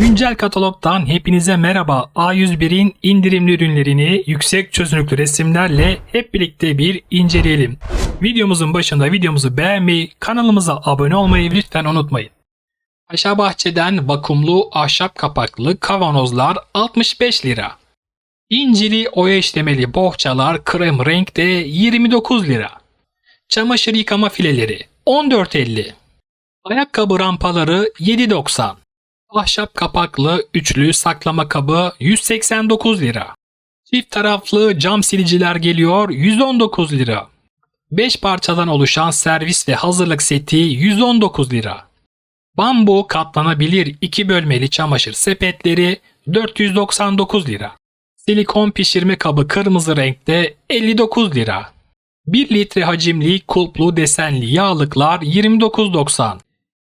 Güncel katalogdan hepinize merhaba. A101'in indirimli ürünlerini yüksek çözünürlüklü resimlerle hep birlikte bir inceleyelim. Videomuzun başında videomuzu beğenmeyi, kanalımıza abone olmayı lütfen unutmayın. Aşağı bahçeden vakumlu ahşap kapaklı kavanozlar 65 lira. İncili oya işlemeli bohçalar krem renkte 29 lira. Çamaşır yıkama fileleri 14.50. Ayakkabı rampaları 7.90. Ahşap kapaklı üçlü saklama kabı 189 lira. Çift taraflı cam siliciler geliyor 119 lira. 5 parçadan oluşan servis ve hazırlık seti 119 lira. Bambu katlanabilir 2 bölmeli çamaşır sepetleri 499 lira. Silikon pişirme kabı kırmızı renkte 59 lira. 1 litre hacimli kulplu desenli yağlıklar 29.90.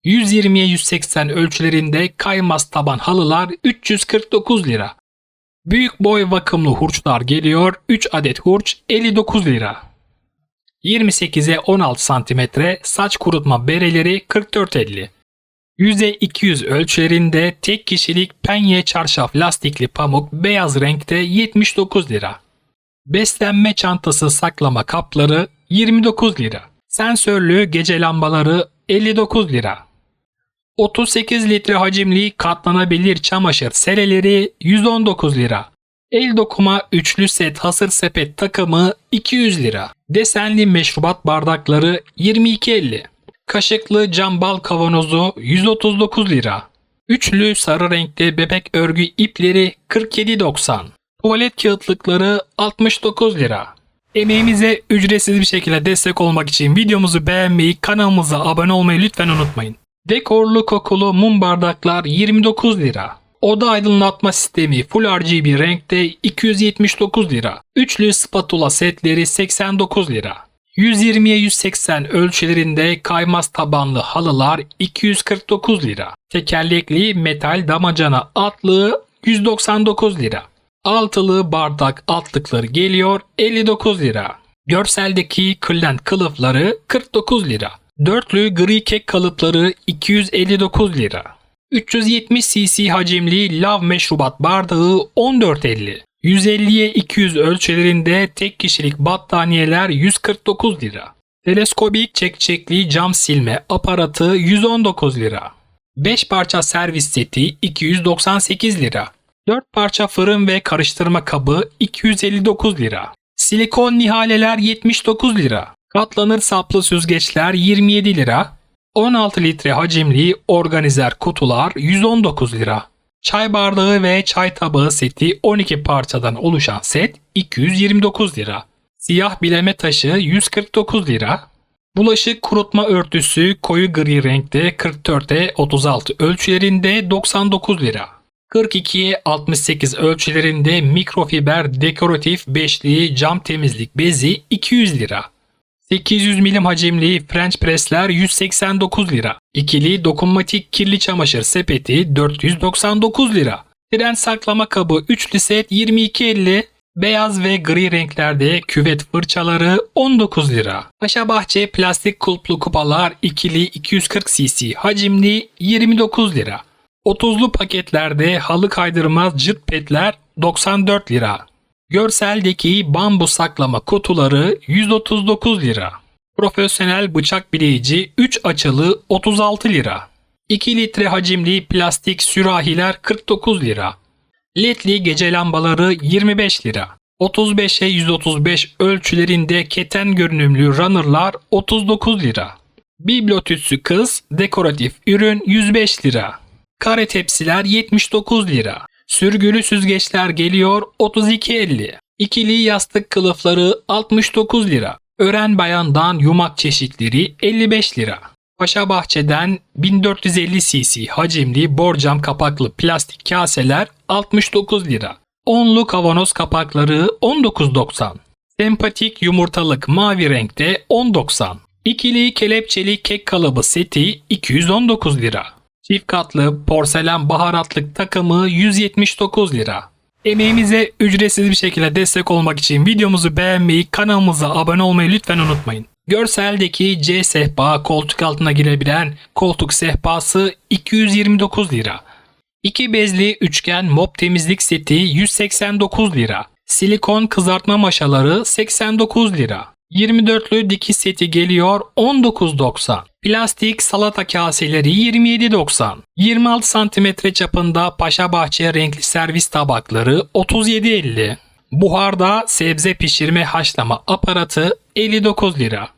120'ye 180 ölçülerinde kaymaz taban halılar 349 lira. Büyük boy vakımlı hurçlar geliyor 3 adet hurç 59 lira. 28'e 16 santimetre saç kurutma bereleri 44.50. 100'e 200 ölçülerinde tek kişilik penye çarşaf lastikli pamuk beyaz renkte 79 lira. Beslenme çantası saklama kapları 29 lira. Sensörlü gece lambaları 59 lira. 38 litre hacimli katlanabilir çamaşır seleleri 119 lira. El dokuma üçlü set hasır sepet takımı 200 lira. Desenli meşrubat bardakları 22.50. Kaşıklı cam bal kavanozu 139 lira. Üçlü sarı renkli bebek örgü ipleri 47.90. Tuvalet kağıtlıkları 69 lira. Emeğimize ücretsiz bir şekilde destek olmak için videomuzu beğenmeyi, kanalımıza abone olmayı lütfen unutmayın. Dekorlu kokulu mum bardaklar 29 lira. Oda aydınlatma sistemi Full RGB renkte 279 lira. Üçlü spatula setleri 89 lira. 120'ye 180 ölçülerinde kaymaz tabanlı halılar 249 lira. Tekerlekli metal damacana altlığı 199 lira. Altılı bardak altlıkları geliyor 59 lira. Görseldeki kırlent kılıfları 49 lira. Dörtlü gri kek kalıpları 259 lira. 370 cc hacimli lav meşrubat bardağı 14.50. 150'ye 200 ölçülerinde tek kişilik battaniyeler 149 lira. Teleskobik çekçekli cam silme aparatı 119 lira. 5 parça servis seti 298 lira. 4 parça fırın ve karıştırma kabı 259 lira. Silikon nihaleler 79 lira. Katlanır saplı süzgeçler 27 lira. 16 litre hacimli organizer kutular 119 lira. Çay bardağı ve çay tabağı seti 12 parçadan oluşan set 229 lira. Siyah bileme taşı 149 lira. Bulaşık kurutma örtüsü koyu gri renkte 44'e 36 ölçülerinde 99 lira. 42'ye 68 ölçülerinde mikrofiber dekoratif beşli cam temizlik bezi 200 lira. 800 milim hacimli French pressler 189 lira. İkili dokunmatik kirli çamaşır sepeti 499 lira. Tren saklama kabı üçlü set 22.50. Beyaz ve gri renklerde küvet fırçaları 19 lira. Paşa Bahçe plastik kulplu kupalar ikili 240 cc hacimli 29 lira. 30'lu paketlerde halı kaydırmaz cırt petler 94 lira. Görseldeki bambu saklama kutuları 139 lira. Profesyonel bıçak bileyici 3 açılı 36 lira. 2 litre hacimli plastik sürahiler 49 lira. LED'li gece lambaları 25 lira. 35'e 135 ölçülerinde keten görünümlü runner'lar 39 lira. Bibliotütsü kız dekoratif ürün 105 lira. Kare tepsiler 79 lira. Sürgülü süzgeçler geliyor 32.50. İkili yastık kılıfları 69 lira. Ören bayandan yumak çeşitleri 55 lira. Paşa Bahçe'den 1450 cc hacimli borcam kapaklı plastik kaseler 69 lira. Onlu kavanoz kapakları 19.90. Sempatik yumurtalık mavi renkte 10.90. İkili kelepçeli kek kalıbı seti 219 lira. Çift katlı porselen baharatlık takımı 179 lira. Emeğimize ücretsiz bir şekilde destek olmak için videomuzu beğenmeyi, kanalımıza abone olmayı lütfen unutmayın. Görseldeki C sehpa koltuk altına girebilen koltuk sehpası 229 lira. 2 bezli üçgen mop temizlik seti 189 lira. Silikon kızartma maşaları 89 lira. 24'lü dikiş seti geliyor 19.90. Plastik salata kaseleri 27.90. 26 cm çapında Paşa Bahçe renkli servis tabakları 37.50. Buharda sebze pişirme haşlama aparatı 59 lira.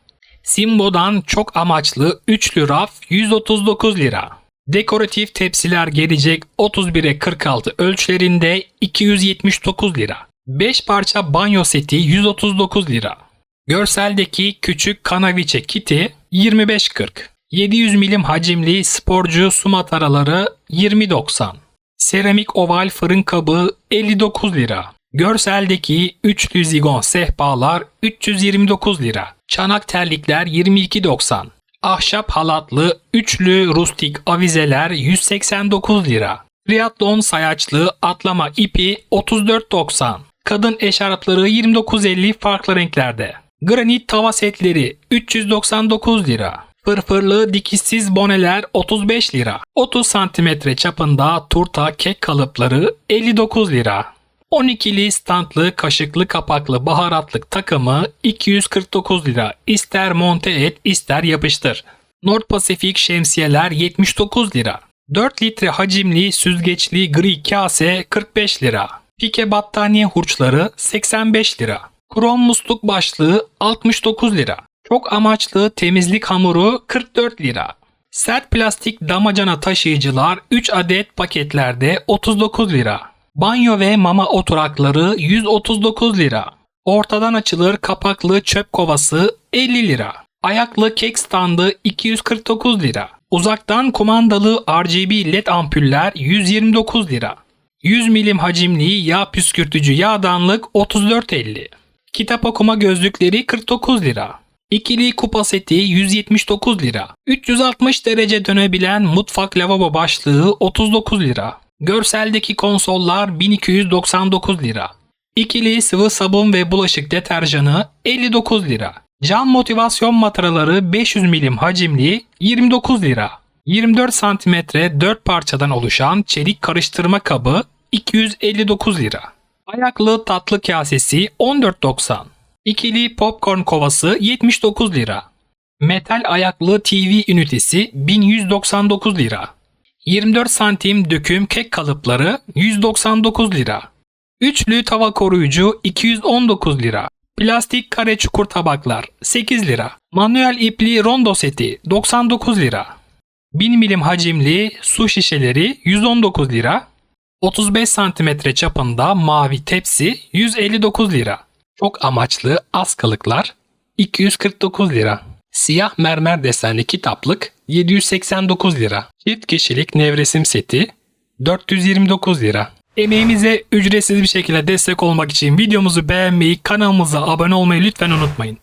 Simbo'dan çok amaçlı üçlü raf 139 lira. Dekoratif tepsiler gelecek 31'e 46 ölçülerinde 279 lira. 5 parça banyo seti 139 lira. Görseldeki küçük kanaviçe kiti 25.40. 700 milim hacimli sporcu su mataraları 20.90. Seramik oval fırın kabı 59 lira. Görseldeki üçlü zigon sehpalar 329 lira. Çanak terlikler 22.90. Ahşap halatlı üçlü rustik avizeler 189 lira. Triathlon sayaçlı atlama ipi 34.90. Kadın eşarpları 29.50 farklı renklerde. Granit tava setleri 399 lira. Fırfırlı dikişsiz boneler 35 lira. 30 santimetre çapında turta kek kalıpları 59 lira. 12'li standlı kaşıklı kapaklı baharatlık takımı 249 lira. İster monte et ister yapıştır. North Pacific şemsiyeler 79 lira. 4 litre hacimli süzgeçli gri kase 45 lira. Pike battaniye hurçları 85 lira. Krom musluk başlığı 69 lira. Çok amaçlı temizlik hamuru 44 lira. Sert plastik damacana taşıyıcılar 3 adet paketlerde 39 lira. Banyo ve mama oturakları 139 lira. Ortadan açılır kapaklı çöp kovası 50 lira. Ayaklı kek standı 249 lira. Uzaktan kumandalı RGB led ampuller 129 lira. 100 milim hacimli yağ püskürtücü yağdanlık 34.50. Kitap okuma gözlükleri 49 lira. İkili kupa seti 179 lira. 360 derece dönebilen mutfak lavabo başlığı 39 lira. Görseldeki konsollar 1299 lira. İkili sıvı sabun ve bulaşık deterjanı 59 lira. Cam motivasyon mataraları 500 milim hacimli 29 lira. 24 santimetre 4 parçadan oluşan çelik karıştırma kabı 259 lira. Ayaklı tatlı kasesi 14.90. İkili popcorn kovası 79 lira. Metal ayaklı TV ünitesi 1199 lira. 24 santim döküm kek kalıpları 199 lira. Üçlü tava koruyucu 219 lira. Plastik kare çukur tabaklar 8 lira. Manuel ipli rondo seti 99 lira. 1000 milim hacimli su şişeleri 119 lira. 35 santimetre çapında mavi tepsi 159 lira. Çok amaçlı askalıklar 249 lira. Siyah mermer desenli kitaplık 789 lira. Çift kişilik nevresim seti 429 lira. Emeğimize ücretsiz bir şekilde destek olmak için videomuzu beğenmeyi, kanalımıza abone olmayı lütfen unutmayın.